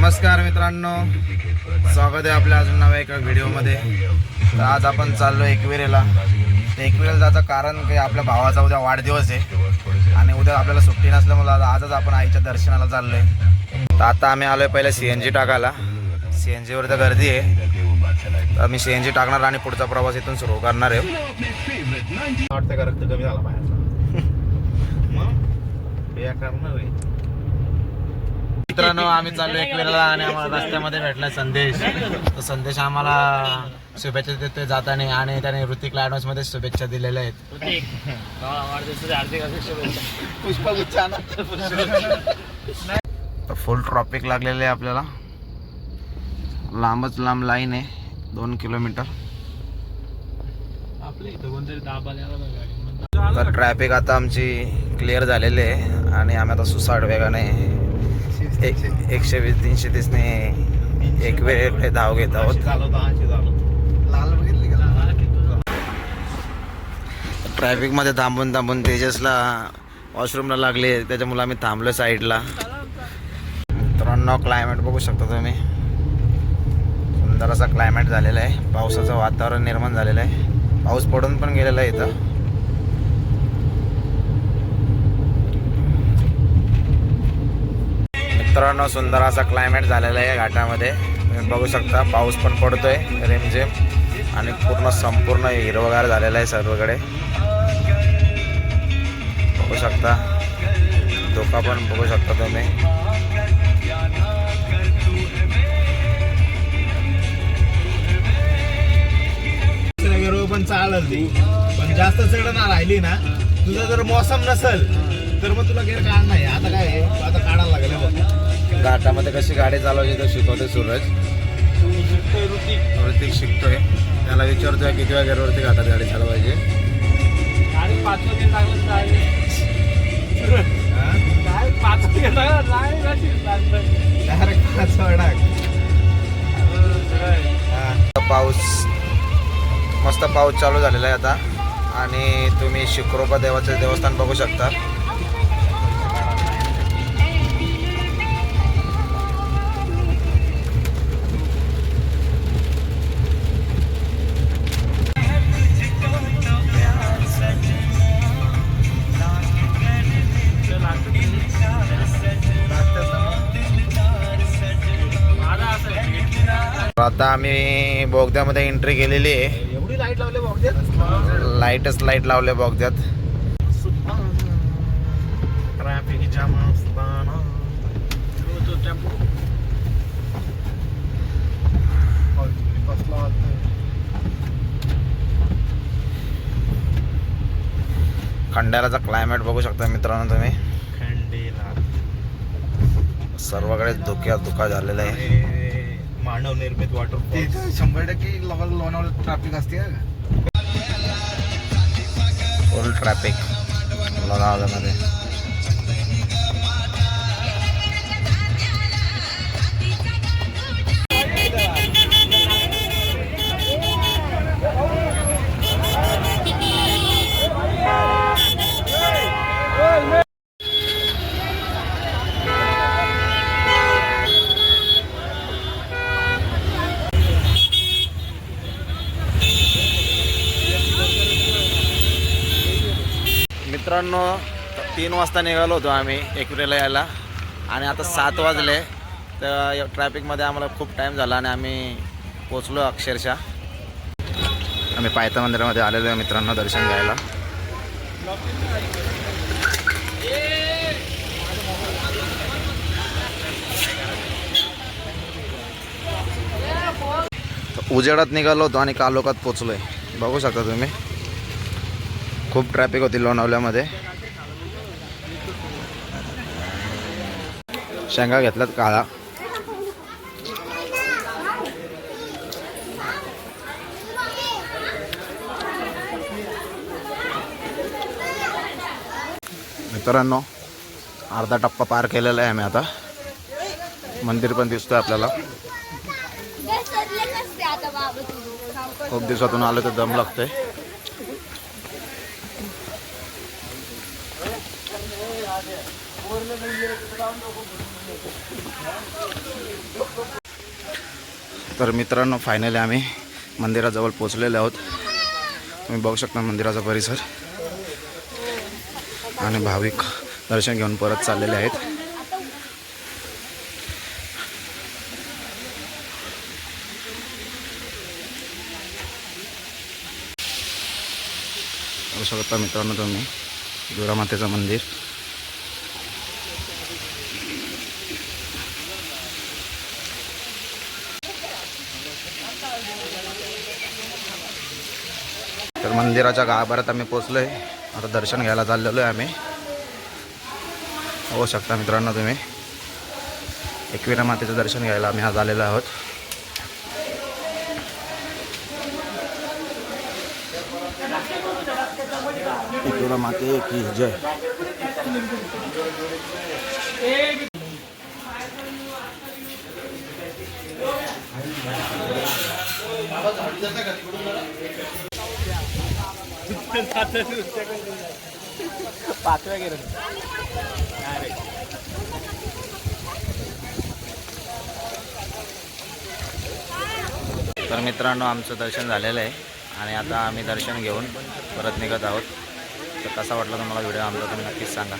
नमस्कार मित्रांनो. स्वागत आहे आपल्या अजून नव्या एका व्हिडिओमध्ये. तर आज आपण चाललो एकविरेला. तर एकविरेला जायचं कारण काही आपल्या भावाचा उद्या वाढदिवस आहे. आणि उद्या आपल्याला सुट्टी नसल्यामुळे आजच आपण आईच्या दर्शनाला चाललो आहे तर आता आम्ही आलो आहे पहिले सी एन जी टाकायला. सी एन जीवर तर गर्दी आहे. तर मी सी एन जी टाकणार आणि पुढचा प्रवास इथून सुरू करणार आहे. वाटतं का रक्त कमी झाला पाहिजे मित्रांनो आम्ही चाललो एक वेळेला आणि आम्हाला रस्त्यामध्ये भेटला संदेश. तो संदेश आम्हाला शुभेच्छा देतोय जाताना आणि त्याने ऋतिकला ऍडव्हान्समध्ये शुभेच्छा दिलेल्या आहेत. फुल ट्रॉफिक लागलेलं आहे आपल्याला. लांबच लांब लाईन आहे. दोन किलोमीटर तर ट्रॅफिक आता आमची क्लिअर झालेली आहे. आणि आम्ही आता सुसाट वेगाने एक एकशे वीस तीनशे तीसने एक वेळ धाव घेत आहोत. ट्रॅफिकमध्ये थांबून थांबून तेजसला वॉशरूमला लागले त्याच्यामुळे आम्ही थांबलो साईडला. मित्रांनो क्लायमेट बघू शकता तुम्ही. सुंदर असा क्लायमेट झालेला आहे. पावसाचं वातावरण निर्माण झालेलं आहे. पाऊस पडून पण गेलेला आहे इथं. मित्रांनो सुंदर असा क्लायमेट झालेला आहे घाटामध्ये. तुम्ही बघू शकता पाऊस पण पडतोय रिमझिम. आणि पूर्ण संपूर्ण हिरवगार झालेला आहे सर्वकडे. बघू शकता. धोका पण बघू शकता तुम्ही. पण चालल ती पण जास्त चढ ना राहिली ना तुझं जर मोसम नसल तर मग तुला गेअर काढ नाही. आता काय आहे, आता काढायला लागेल हे बघ. घाटामध्ये कशी गाडी चालवायची तो शिकवते सूरज. ऋतिक शिकतोय. त्याला विचारतोय किती वेळा गेअरवरती घाटात गाडी चालवायची. डायरेक्ट पाच अडाक पाऊस. मस्त पाऊस चालू झालेला आहे आता. आणि तुम्ही शिक्रोबा देवाचं देवस्थान बघू शकता. आता आम्ही बोगद्यामध्ये एंट्री केलेली आहे. एवढी लाइट लावले बघ लाईटच लाइट लावले बोगद्यात. ट्रॅफिक जाम असताना. क्लायमेट बघू शकता मित्रांनो तुम्ही. खंडेला. सर्वकडे धुक्या धुका झालेला आहे. मानव निर्मित वॉटर शंभर टक्के लोणावळा ट्रॅफिक असते फुल ट्रॅफिक लोणावळ्यामध्ये मित्रांनो तीन वाजता निघालो होतो आम्ही एकविरेला यायला. आणि आता सात वाजले. तर या ट्रॅफिकमध्ये आम्हाला खूप टाईम झाला आणि आम्ही पोचलो अक्षरशः. आम्ही पायथा मंदिरामध्ये आलेलो आहे मित्रांनो दर्शन घ्यायला. तर उजेडात निघालो होतो आणि कालोखात पोचलो आहे बघू शकता तुम्ही. खूप ट्रॅफिक होती लोणावल्यामध्ये शेंगा घेतल्यात काळा. मित्रांनो अर्धा टप्पा पार केलेला आहे आम्ही आता. मंदिर पण दिसतोय आपल्याला. खूप दिवसातून आलो तर दम लागतोय. तर मित्रांनो फायनली आम्ही मंदिराजवळ पोचलेले आहोत. तुम्ही बघू शकता मंदिराचा परिसर. आणि भाविक दर्शन घेऊन परत चाललेले आहेत. बघू शकता मित्रांनो तुम्ही दुरामातेचं मंदिर. तर मंदिराच्या गाभाऱ्यात आम्ही पोचलो आहे आता दर्शन घ्यायला चाललेलो आहे आम्ही. होऊ शकता मित्रांनो तुम्ही. एकविरा मातेचं दर्शन घ्यायला आम्ही आज आलेलो आहोत. एकविरा माते की जय. पाचव्या गेलं. तर मित्रांनो आमचं दर्शन झालेलं आहे आणि आता आम्ही दर्शन घेऊन परत निघत आहोत. तर कसा वाटला तुम्हाला व्हिडिओ आमचा तुम्ही नक्कीच सांगा.